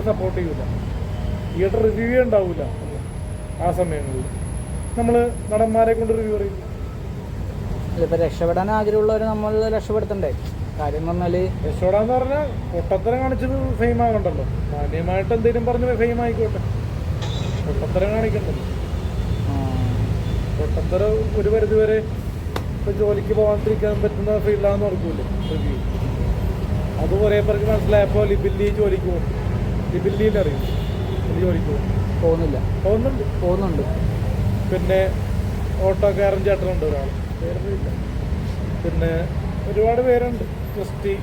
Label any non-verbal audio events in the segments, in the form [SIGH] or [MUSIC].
നമ്മൾ സപ്പോർട്ട് ചെയ്യൂല. Theatre review ഉണ്ടാവില്ല ആ സമയങ്ങളിൽ. നമ്മൾ നടന്മാരെ കൊണ്ട് റിവ്യൂ പറയും. ഇതിപ്പോൾ രക്ഷപ്പെടാൻ ആഗ്രഹമുള്ളവർ നമ്മൾ രക്ഷപ്പെടുത്തണ്ടേ? കാര്യം എന്ന് പറഞ്ഞാൽ രക്ഷപ്പെടാന്ന് പറഞ്ഞാൽ പൊട്ടത്തരം കാണിച്ചത് ഫെയിം ആകണ്ടല്ലോ മാന്യമായിട്ട് എന്തെങ്കിലും പറഞ്ഞ് ഫെയിം ആയിക്കോട്ടെ. പൊട്ടത്തരം കാണിക്കണ്ടല്ലോ. പൊട്ടത്തരം ഒരു പരിധി വരെ ഇപ്പൊ ജോലിക്ക് പോകാണ്ടിരിക്കാൻ പറ്റുന്ന ഫീൽഡാണെന്ന് ഓർക്കൂല്ലേ? റിവ്യൂ അത് കുറേ പേർക്ക് മനസ്സിലായപ്പോൾ ലിബില്ലി ജോലിക്ക് പോകും അറിയും. ലിബില്ലി ജോലിക്ക് പോകും പോകുന്നില്ല പോകുന്നുണ്ട് പോകുന്നുണ്ട് പിന്നെ ഓട്ടോക്കാരൻ ചേട്ടനുണ്ട് ഒരാൾ. പേരൊന്നുമില്ല പിന്നെ ഒരുപാട് പേരുണ്ട്. ക്രിസ്റ്റി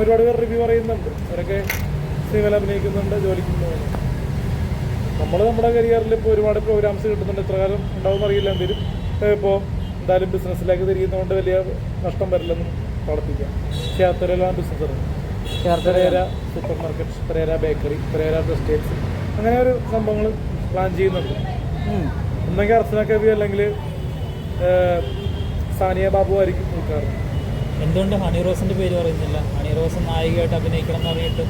ഒരുപാട് പേർ റിവ്യൂ പറയുന്നുണ്ട്. അവരൊക്കെ സിനിമയിൽ അഭിനയിക്കുന്നുണ്ട് ജോലിക്ക് നമ്മൾ നമ്മുടെ കരിയറിൽ ഇപ്പോൾ ഒരുപാട് പ്രോഗ്രാംസ് കിട്ടുന്നുണ്ട്. എത്ര കാലം ഉണ്ടാവും അറിയില്ല എന്തെങ്കിലും ഇപ്പോൾ എന്തായാലും ബിസിനസ്സിലേക്ക് തിരിയുന്നതുകൊണ്ട് വലിയ നഷ്ടം വരില്ലെന്ന് പ്രവർത്തിക്കാം ക്ഷേത്രമെല്ലാം business Cherthala Perera super market Perera bakery Perera textiles അങ്ങനെ ഒരു സംഭവങ്ങൾ പ്ലാൻ ചെയ്യുന്നുണ്ട്. ഒന്നെങ്കിൽ അർച്ചന കവി അല്ലെങ്കിൽ സാനിയ ബാബു ആയിരിക്കും നിൽക്കാറ് എന്തുകൊണ്ട് ഹണി റോസിന്റെ പേര് പറയുന്നില്ല? ഹണി റോസ് നായികയായിട്ട് അഭിനയിക്കണം എന്ന് പറഞ്ഞിട്ട്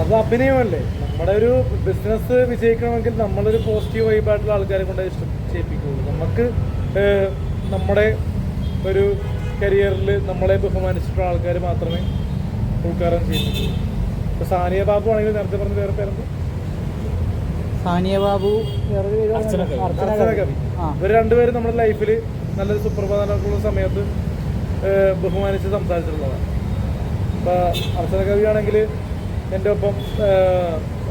അത് അഭിനയമല്ലേ? നമ്മുടെ ഒരു ബിസിനസ് വിജയിക്കണമെങ്കിൽ നമ്മളൊരു പോസിറ്റീവ് വൈബായിട്ടുള്ള ആൾക്കാരെ കൊണ്ട് ഇഷ്ടം ചെയ്യിപ്പിക്കുള്ളൂ. നമുക്ക് നമ്മുടെ ഒരു കരിയറിൽ നമ്മളെ ബഹുമാനിച്ചിട്ടുള്ള ആൾക്കാർ മാത്രമേ ഉദ്ഘാടനം ചെയ്യുന്നത്. ഇപ്പോൾ സാനിയ ബാബു ആണെങ്കിൽ നേരത്തെ പറഞ്ഞ വേറെ പേരെന്ത്? സാനിയ ബാബു അർച്ചന കവി. ഇവർ രണ്ടുപേരും നമ്മുടെ ലൈഫിൽ നല്ലൊരു സുപ്രഭാതമുള്ള സമയത്ത് ബഹുമാനിച്ച് സംസാരിച്ചിട്ടുള്ളതാണ്. ഇപ്പോൾ അർച്ചന കവിയാണെങ്കിൽ എന്റെ ഒപ്പം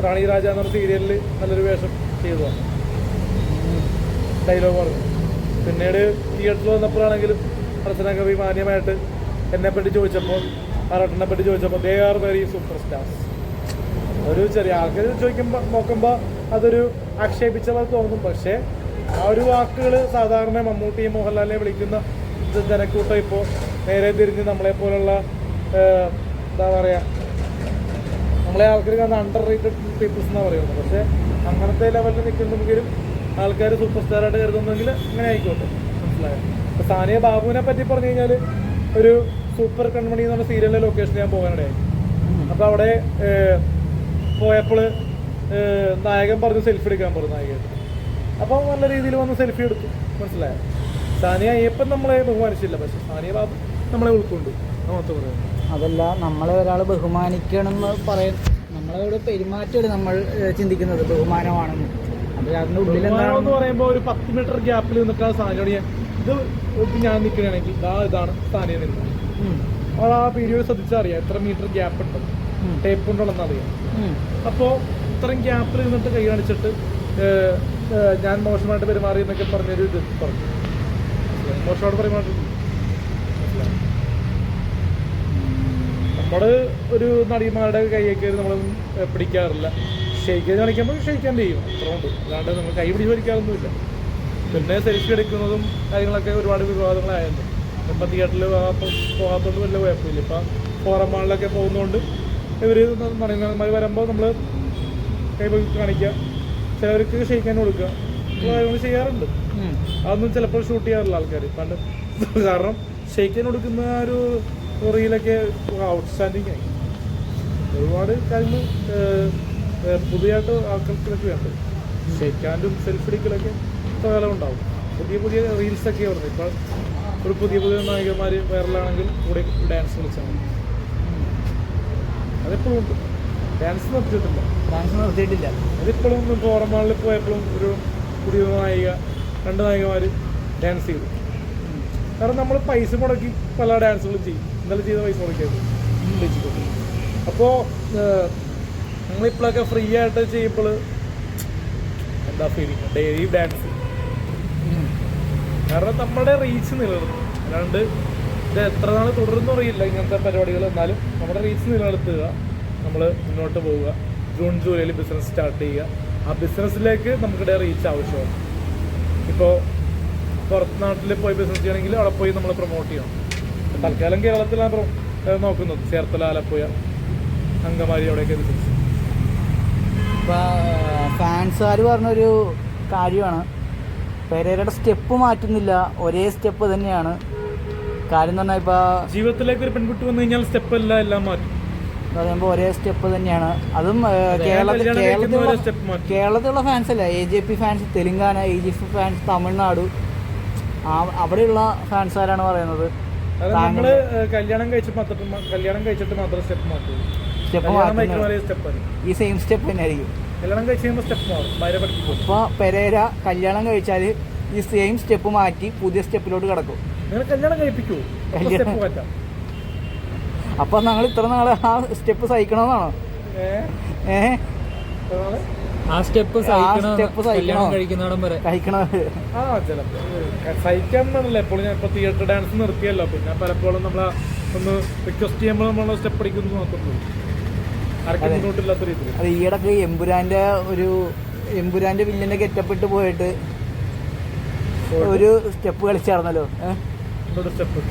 റാണി രാജ എന്ന് സീരിയലിൽ നല്ലൊരു വേഷം ചെയ്തതാണ്. ഡയലോഗ് പറഞ്ഞു പിന്നീട് തിയേറ്ററിൽ വന്നപ്പോഴാണെങ്കിലും അർച്ചന കവി മാന്യമായിട്ട് എന്നെ പറ്റി ചോദിച്ചപ്പോൾ ആറാട്ടിനെ പറ്റി ചോദിച്ചപ്പോൾ they are very super stars ഒരു ചെറിയ ആൾക്കാർ ചോദിക്കുമ്പോൾ നോക്കുമ്പോൾ അതൊരു ആക്ഷേപിച്ച പോലെ തോന്നും. പക്ഷേ ആ ഒരു വാക്കുകൾ സാധാരണ മമ്മൂട്ടി മോഹൻലാലിനെ വിളിക്കുന്ന ജനക്കൂട്ടം ഇപ്പോൾ നേരെ തിരിഞ്ഞ് നമ്മളെ പോലുള്ള എന്താ പറയുക നമ്മളെ ആൾക്കാർ കാണുന്ന അണ്ടർ റേറ്റഡ് പീപ്പിൾസ് എന്നാണ് പറയുന്നത്. പക്ഷേ അങ്ങനത്തെ ലെവലിൽ നിൽക്കുന്നെങ്കിലും ആൾക്കാർ സൂപ്പർ സ്റ്റാറായിട്ട് കരുതുന്നെങ്കിൽ അങ്ങനെ ആയിക്കോട്ടെ. മനസ്സിലായോ? സാനിയ ബാബുവിനെ പറ്റി പറഞ്ഞു കഴിഞ്ഞാൽ ഒരു സൂപ്പർ കൺമണി എന്ന് പറഞ്ഞ സീരിയലിലെ ലൊക്കേഷൻ ഞാൻ പോകാനിടയായി അപ്പോൾ അവിടെ പോയപ്പോൾ നായകൻ പറഞ്ഞു സെൽഫി എടുക്കാൻ പറഞ്ഞു നായകൻ അപ്പോൾ നല്ല രീതിയിൽ വന്ന് സെൽഫി എടുത്തു. മനസ്സിലായോ? സാനിയ അയ്യപ്പൻ നമ്മളെ ബഹുമാനിച്ചില്ല. പക്ഷെ സാനിയ ബാബു നമ്മളെ ഉൾക്കൊണ്ടു. നമുക്ക് പറയുന്നത്. അതല്ല നമ്മളെ ഒരാൾ ബഹുമാനിക്കണം എന്ന് പറയാൻ നമ്മളോട് പെരുമാറ്റമാണ് നമ്മൾ ചിന്തിക്കുന്നത്. ബഹുമാനമാണെന്ന്. അപ്പോൾ അതിന്റെ ഉള്ളിൽ ബഹുമാനം എന്ന് പറയുമ്പോൾ ഒരു പത്ത് മീറ്റർ ഗ്യാപ്പിൽ നിന്നിട്ടാണ് സാനിയോട് ഞാൻ ഇത് ഞാൻ നിൽക്കുകയാണെങ്കിൽ ഇതാ ഇതാണ് സാനിയ നിന്നത്. അവൾ ആ വീഡിയോ ശ്രദ്ധിച്ചറിയാം. എത്ര മീറ്റർ ഗ്യാപ്പ് ഉണ്ട് ടേപ്പ് ഉണ്ടെന്ന് അറിയാം. അപ്പോ അപ്പോൾ ഇത്രയും ഗ്യാപ്പിൽ നിന്നിട്ട് കൈ കാണിച്ചിട്ട് ഞാൻ മോശമായിട്ട് പെരുമാറി എന്നൊക്കെ പറഞ്ഞൊരു ഇത് പറഞ്ഞു? മോശമായിട്ട് പെരുമാറി? നമ്മൾ ഒരു നടിമാരുടെ കൈയൊക്കെ നമ്മൾ പിടിക്കാറില്ല. ഷെയ്ക്കാൻ കാണിക്കുമ്പോൾ ഷെയ്ക്കാൻ ചെയ്യും അത്രയുണ്ട് അല്ലാണ്ട് നമ്മൾ കൈ പിടിച്ച് വലിക്കാറൊന്നുമില്ല. പിന്നെ സെൽഫി എടുക്കുന്നതും കാര്യങ്ങളൊക്കെ ഒരുപാട് വിവാദങ്ങളായിരുന്നു ഇപ്പം തിയേറ്ററിൽ പോകാത്തതുകൊണ്ട് വലിയ കുഴപ്പമില്ല. ഇപ്പം ഫോറം മാളിലൊക്കെ പോകുന്നതുകൊണ്ട് ഇവർ നടന്മാർ വരുമ്പോൾ നമ്മൾ കൈ കാണിക്കുക ചിലവർക്ക് ഷെയ്ക്കാൻ കൊടുക്കുക കാര്യങ്ങൾ ചെയ്യാറുണ്ട്. അതൊന്നും ചിലപ്പോൾ ഷൂട്ട് ചെയ്യാറില്ല ആൾക്കാർ പണ്ട് [LAUGHS] കാരണം ഷെയ്ക്കാൻ കൊടുക്കുന്ന ആ ഒരു റീലൊക്കെ ഔട്ട്സ്റ്റാൻഡിങ് ആയി. ഒരുപാട് കാര്യങ്ങൾ പുതിയതായിട്ട് ആൾക്കാർക്കൊക്കെ വേണ്ടത് ഷെയ്ക്കാൻഡും സെൽഫി എടുക്കലൊക്കെ കാലം ഉണ്ടാവും. പുതിയ പുതിയ റീൽസൊക്കെ വരുന്നത് ഇപ്പോൾ ഒരു പുതിയ പുതിയ നായികമാർ വൈറലാണെങ്കിൽ കൂടെ ഡാൻസ് കളിച്ചാൽ മതി അതെപ്പോഴും ഉണ്ട്. ഡാൻസ് നിർത്തിയിട്ടില്ല. ഡാൻസ് നിർത്തിയിട്ടില്ല. അതിപ്പോഴും ഇപ്പോൾ ഓർമ്മകളിൽ പോയപ്പോഴും ഒരു പുതിയ നായിക രണ്ട് നായികമാർ ഡാൻസ് ചെയ്തു. കാരണം നമ്മൾ പൈസ മുടക്കി പല ഡാൻസുകളും ചെയ്യും. ഇന്നലെ ചെയ്ത പൈസ മുടക്കിയത്. അപ്പോൾ നമ്മളിപ്പോഴൊക്കെ ഫ്രീ ആയിട്ട് ചെയ്യുമ്പോൾ എന്താ ഫീലിംഗ് ഡെയിലി ഡാൻസ്. കാരണം നമ്മുടെ റീച്ച് നിലനിർത്തും. അല്ലാണ്ട് ഇത് എത്ര നാൾ തുടരുന്നു അറിയില്ല ഇങ്ങനത്തെ പരിപാടികൾ. എന്നാലും നമ്മുടെ റീച്ച് നിലനിർത്തുക. നമ്മൾ മുന്നോട്ട് പോവുക. ജൂൺ ജൂലൈയിൽ ബിസിനസ് സ്റ്റാർട്ട് ചെയ്യുക. ആ ബിസിനസ്സിലേക്ക് നമുക്കിടെ റീച്ച് ആവശ്യമാണ്. ഇപ്പോൾ പുറത്ത് നാട്ടിൽ പോയി ബിസിനസ് ചെയ്യണമെങ്കിൽ അവിടെ പോയി നമ്മൾ പ്രൊമോട്ട് ചെയ്യണം. തൽക്കാലം കേരളത്തിലാണ് നോക്കുന്നത്. ചേർത്തല ആലപ്പുഴ അങ്കമാലി അവിടെയൊക്കെ ബിസിനസ് ഫാൻസുകാർ പറഞ്ഞൊരു കാര്യമാണ്. പെരേരയുടെ സ്റ്റെപ്പ് മാറ്റുന്നില്ല. ഒരേ സ്റ്റെപ്പ് തന്നെയാണ്. കാര്യം എന്ന് പറഞ്ഞാൽ ഇപ്പോൾ ജീവിതത്തിലേക്ക് ഒരു പെൺകുട്ടി വന്നു കഴിഞ്ഞാൽ സ്റ്റെപ്പ് എല്ലാം എല്ലാം മാറ്റും. പറയുമ്പോൾ ഒരേ സ്റ്റെപ്പ് തന്നെയാണ്. അതും കേരളത്തിൽ കേരളത്തിലുള്ള ഫാൻസ് അല്ല. A J P fans Telangana A J P fans Tamil Nadu അവിടെയുള്ള അവിടെയുള്ള ഫാൻസുകാരാണ് പറയുന്നത്? നമ്മൾ കല്യാണം കല്യാണം കഴിച്ചിട്ട് മാത്രം സ്റ്റെപ്പ് മാറ്റും ഈ സെയിം സ്റ്റെപ്പ് തന്നെ ആയിരിക്കും കല്യാണം കഴിച്ച് കഴിയുമ്പോൾ സ്റ്റെപ്പ് മാറും. ഭാര്യ പഠിപ്പിക്കും. ഇപ്പോൾ പെരേര കല്യാണം കഴിച്ചാൽ ഈ സെയിം സ്റ്റെപ്പ് മാറ്റി പുതിയ സ്റ്റെപ്പിലോട്ട് കിടക്കും. നിങ്ങൾ കല്യാണം സ്റ്റെപ്പ് മാറ്റാം. അപ്പം ഞങ്ങൾ ഇത്ര നാളെ ആ സ്റ്റെപ്പ് സഹിക്കണമെന്നാണോ ഏഹ് ഏഹ് ആ സ്റ്റെപ്പ് ആ എപ്പോഴും ഞാൻ ഇപ്പോൾ തിയേറ്റർ ഡാൻസ് നിർത്തിയല്ലോ. പിന്നെ പലപ്പോഴും നമ്മൾ ഒന്ന് റിക്വസ്റ്റ് ചെയ്യുമ്പോൾ നമ്മൾ സ്റ്റെപ്പ് അടിക്കുന്നു രീതിയിൽ അത്. ഈയിടക്ക് എമ്പുരാന്റെ ഒരു എമ്പുരാന്റെ വില്ലിന്റെ കെറ്റപ്പെട്ട് പോയിട്ട് ഒരു സ്റ്റെപ്പ് കളിച്ചായിരുന്നല്ലോ. സ്റ്റെപ്പ്.